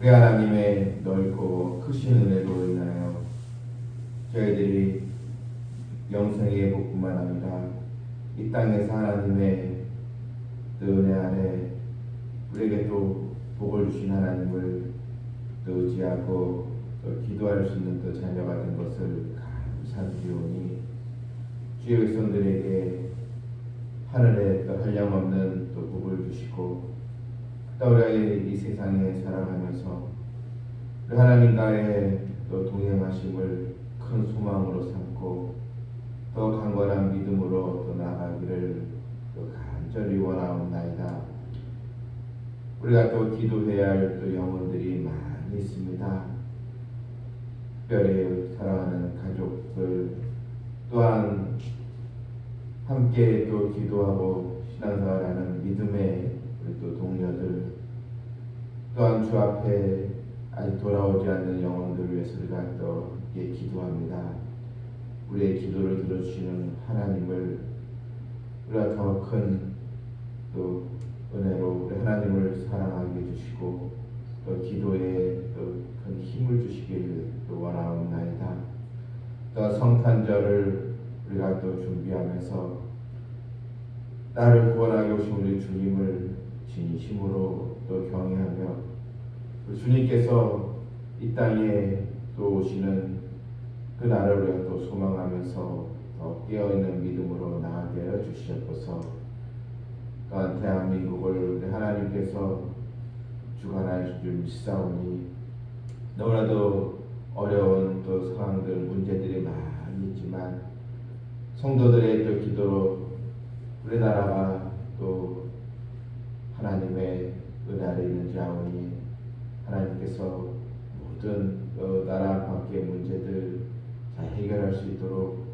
우리 하나님의 넓고 크신 은혜로 인하여 저희들이 영생의 복뿐만 아니라 이 땅에서 하나님의 그 은혜 아래 우리에게 또 복을 주신 하나님을 또 의지하고 또 기도할 수 있는 또 자녀가 된 것을 감사드리오니 주의 백성들에게 하늘에 또 한량없는 또 복을 주시고 또 우리의 이 세상에 살아가면서 우리 하나님과의 또 동행하심을 큰 소망으로 삼고 더 강건한 믿음으로 또 나아가기를 또 간절히 원하옵나이다. 우리가 또 기도해야 할 또 영혼들이 많이 있습니다. 특별히 사랑하는 가족들 또한 함께 또 기도하고 신앙생활하는 믿음의 또 동료들 또한 주 앞에 아직 돌아오지 않는 영혼들을 위해서 우리가 또 기도합니다. 우리의 기도를 들어주시는 하나님을 우리가 더 큰 또 은혜로 우리 하나님을 사랑하게 해주시고 또 기도에 또 큰 힘을 주시기를 또 원하옵나이다. 또 성탄절을 우리가 또 준비하면서 나를 구원하게 오신 우리 주님을 진심으로 또 경외하며 또 주님께서 이 땅에 또 오시는 그 날을 우리가 또 소망하면서 더 깨어있는 믿음으로 나아가게 하여 주시옵소서. 또한 대한민국을 하나님께서 주관하실 줄 믿사오니 너무나도 어려운 또 상황들 문제들이 많이 있지만 성도들의 또 기도로 우리나라가 또 하나님의 아래 있는 자오니 하나님께서 모든 그 나라 밖의 문제들 잘 해결할 수 있도록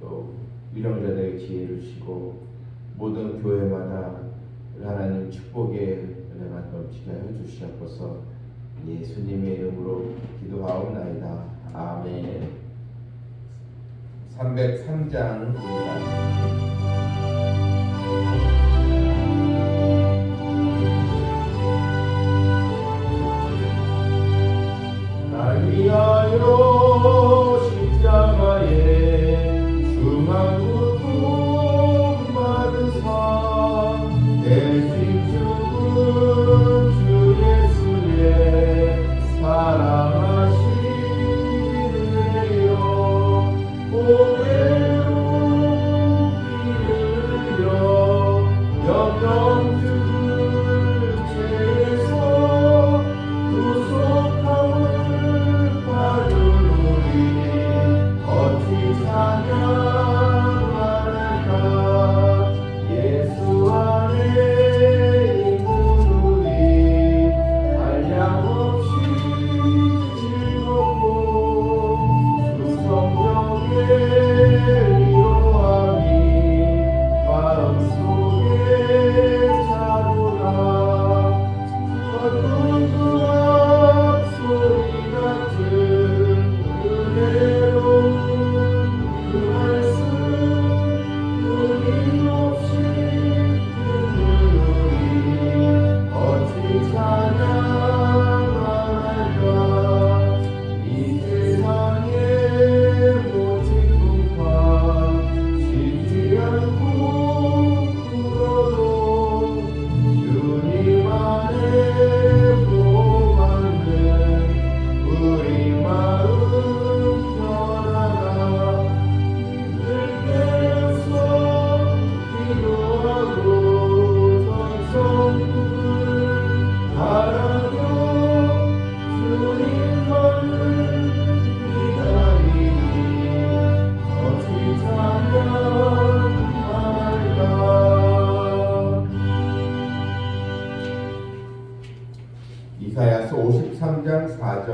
또 위령자들에게 지혜를 주시고 모든 교회마다 하나님 축복의 은혜가 넘치게 하여 주시옵소서. 예수님의 이름으로 기도하옵나이다. 아멘. 303장입니다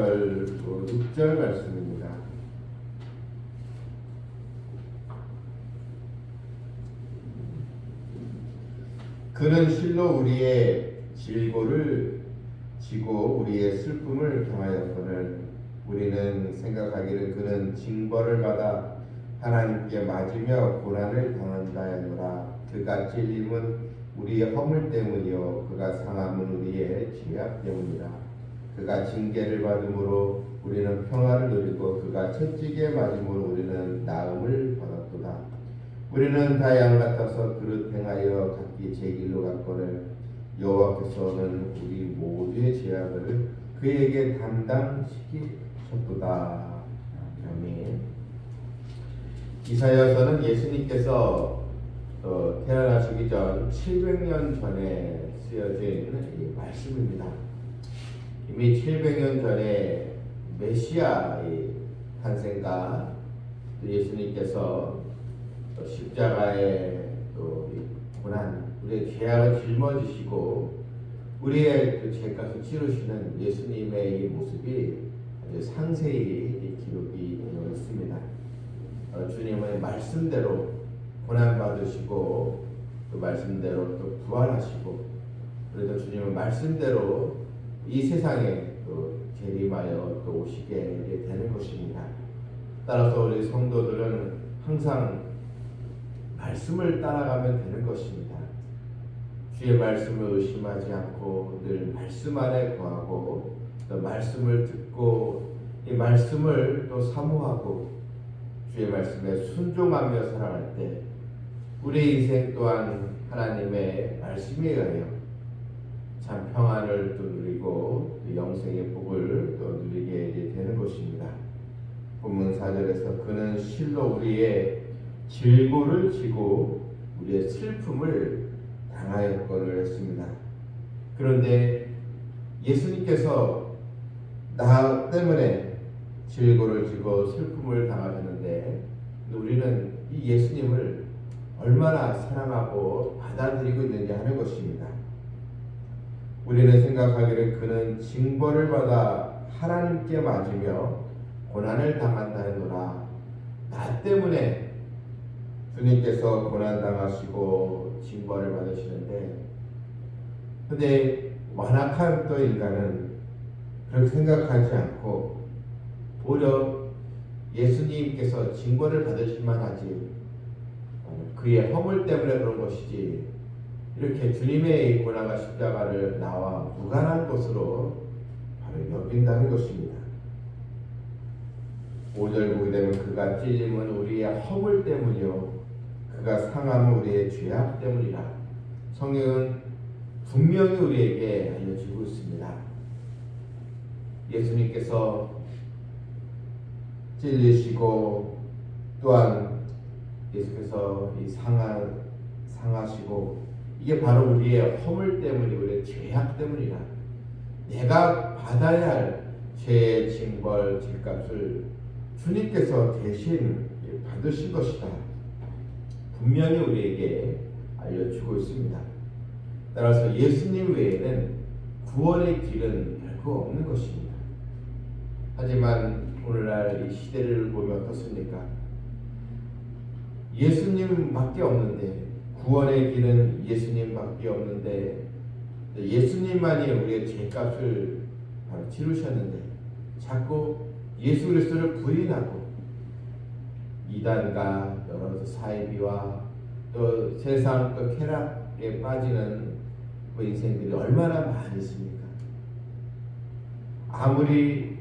53장 4절로 6절 말씀입니다. 그는 실로 우리의 질고를 지고 우리의 슬픔을 경하였거늘 우리는 생각하기를 그는 징벌을 받아 하나님께 맞으며 고난을 당한다 하노라. 그가 찔림은 우리의 허물 때문이요. 그가 상함은 우리의 죄악 때문이라 그가 징계를 받음으로 우리는 평화를 누리고 그가 채찍에 맞음으로 우리는 나음을 받았도다. 우리는 다 양 같아서 그릇 행하여 각기 제 길로 갔거늘 여호와께서는 우리 모두의 죄악을 그에게 담당시키셨도다. 아멘. 이사야서는 예수님께서 어, 태어나시기 전 700년 전에 이 말씀입니다. 이미 700년 전에 메시아의 탄생과 또 예수님께서 또 십자가의 고난, 우리의 죄악을 짊어지시고 우리의 그 죄값을 치르시는 예수님의 이 모습이 아주 상세히 이 기록이 되어 있습니다. 어, 주님의 말씀대로 고난 받으시고 그 말씀대로 또 부활하시고 그래도 주님의 말씀대로 이 세상에 또 재림하여 또 오시게 되는 것입니다. 따라서 우리 성도들은 항상 말씀을 따라가면 되는 것입니다. 주의 말씀을 의심하지 않고 늘 말씀 안에 거하고 또 말씀을 듣고 이 말씀을 또 사모하고 주의 말씀에 순종하며 살아갈 때 우리 인생 또한 하나님의 말씀에 의하여 참 평안을 또 누리고 또 영생의 복을 또 누리게 되는 것입니다. 본문 4절에서 그는 실로 우리의 질고를 지고 우리의 슬픔을 당하였거늘 했습니다. 그런데 예수님께서 나 때문에 질고를 지고 슬픔을 당하셨는데 우리는 이 예수님을 얼마나 사랑하고 받아들이고 있는지 하는 것입니다. 우리는 생각하기를 그는 징벌을 받아 하나님께 맞으며 고난을 당한다노라. 나 때문에 주님께서 고난 당하시고 징벌을 받으시는데, 근데 완악한 또 인간은 그렇게 생각하지 않고 오히려 예수님께서 징벌을 받으실 만 하지 그의 허물 때문에 그런 것이지 이렇게 주님의 고난과 십자가를 나와 무관한 것으로 바로 여긴다는 것입니다. 5절 보게 되면 그가 찔림은 우리의 허물 때문이요 그가 상함은 우리의 죄악 때문이라 성경은 분명히 우리에게 알려주고 있습니다. 예수님께서 찔리시고 또한 예수께서 이 상하 상하시고 이게 바로 우리의 허물 때문이 우리의 죄악 때문이라 내가 받아야 할 죄의 징벌 죄값을 주님께서 대신 받으신 것이다. 분명히 우리에게 알려주고 있습니다. 따라서 예수님 외에는 구원의 길은 별거 없는 것입니다. 하지만 오늘날 이 시대를 보면 어떻습니까? 예수님밖에 없는데 구원의 길은 예수님밖에 없는데 예수님만이 우리의 죄값을 바로 치르셨는데 자꾸 예수 그리스도를 부인하고 이단과 여러 사이비와 또 세상 또 쾌락에 빠지는 그 인생들이 얼마나 많이 있습니까? 아무리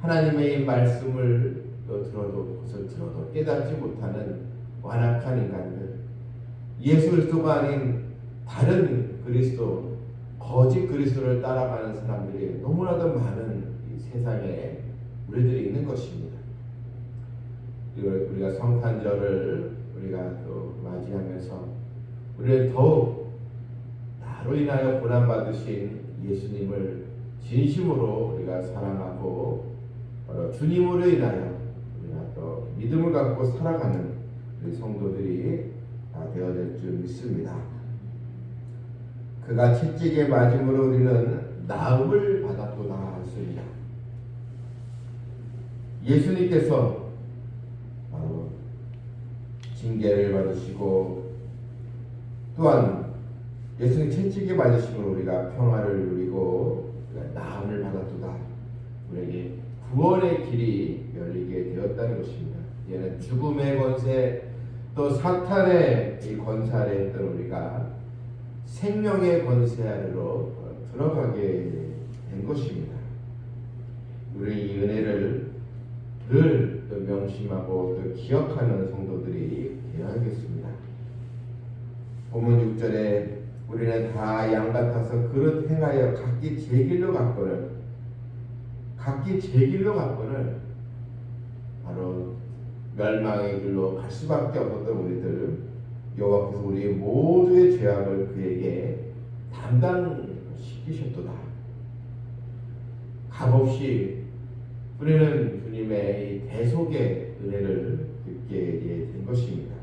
하나님의 말씀을 또 들어도 그것을 들어도 깨닫지 못하는 완악한 인간들 예수 그리스도가 아닌 다른 그리스도 거짓 그리스도를 따라가는 사람들이 너무나도 많은 이 세상에 우리들이 있는 것입니다. 이걸 우리가 성탄절을 우리가 또 맞이하면서 우리를 더욱 나로 인하여 고난 받으신 예수님을 진심으로 우리가 사랑하고 주님으로 인하여 우리가 또 믿음을 갖고 살아가는 우리 성도들이 다 되어야 될줄 믿습니다. 그가 채찍에 맞음으로 우리는 나음을 받았도다 했습니다. 예수님께서 바로 징계를 받으시고 또한 예수님 채찍에 맞으심으로 우리가 평화를 누리고 나음을 받았도다. 우리에게 구원의 길이 열리게 되었다는 것입니다. 얘는 죽음의 권세 또 사탄의 이 권세 했던 우리가 생명의 권세 아래로 들어가게 된 것입니다. 우리 이 은혜를 늘 또 명심하고 또 기억하는 성도들이 되어야겠습니다. 본문 6절에 우리는 다 양 같아서 그릇 행하여 각기 제 길로 갔거늘 각기 제 길로 갔거늘 바로 멸망의 길로 갈 수밖에 없었던 우리들 여호와께서 우리 모두의 죄악을 그에게 담당시키셨도다. 값없이 우리는 주님의 이 대속의 은혜를 듣게 된 것입니다.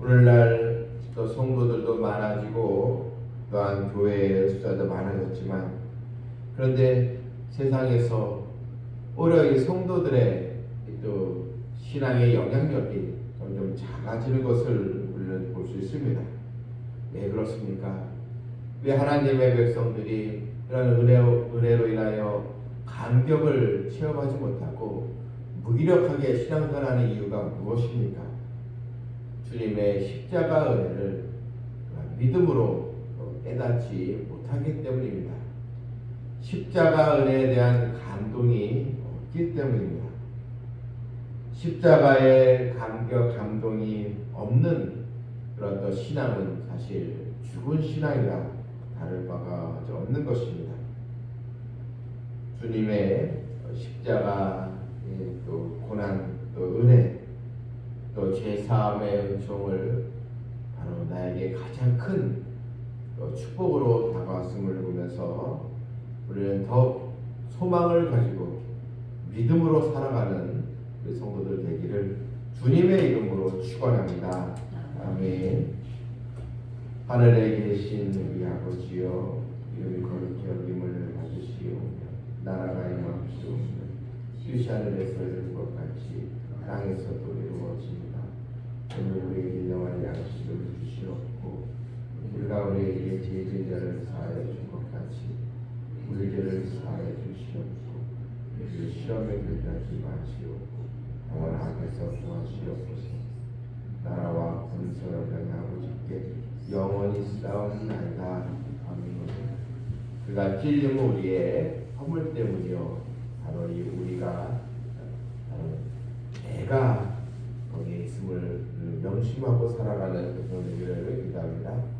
오늘날 또 성도들도 많아지고 또한 교회의 숫자도 많아졌지만 그런데 세상에서 오히려 이 성도들의 또 신앙의 영향력이 점점 작아지는 것을 우리는 볼 수 있습니다. 왜 그렇습니까? 왜 하나님의 백성들이 그런 은혜, 은혜로 인하여 감격을 체험하지 못하고 무기력하게 신앙생활하는 이유가 무엇입니까? 주님의 십자가 은혜를 믿음으로 깨닫지 못하기 때문입니다. 십자가 은혜에 대한 감동이 없기 때문입니다. 십자가의 감격, 감동이 없는 그런 또 신앙은 사실 죽은 신앙이라 다를 바가 없는 것입니다. 주님의 십자가 또 고난 또 은혜 또 죄사함의 은총을 바로 나에게 가장 큰또 축복으로 다가왔음을 보면서 우리는 더 소망을 가지고 믿음으로 살아가는 우리 성도들 되기를 주님의 이름으로 축원합니다. 아멘. 하늘에 계신 우리 아버지여 이름이 거룩히 여김을 받으시오 나라가 임하시오 뜻이 하늘에서 이룬 것 같이 땅에서도 이루어집니다 오늘 우리에게 일용할 양식을 주시옵고 우리가 우리에게 죄진 자를 사하여 준 것 같이 우리 죄를 사하여 주시옵고 우리 시험에 들게 하지 마시옵고 다만 악에서 구하시옵소서. 나라와 군사를 향해 아버지께 영원히 싸움나이다. 아멘. 그가 찔림 우리의 허물 때문이요. 바로 이 우리가 내가 거기에 있음을 명심하고 살아가는 그런 일을 기도합니다.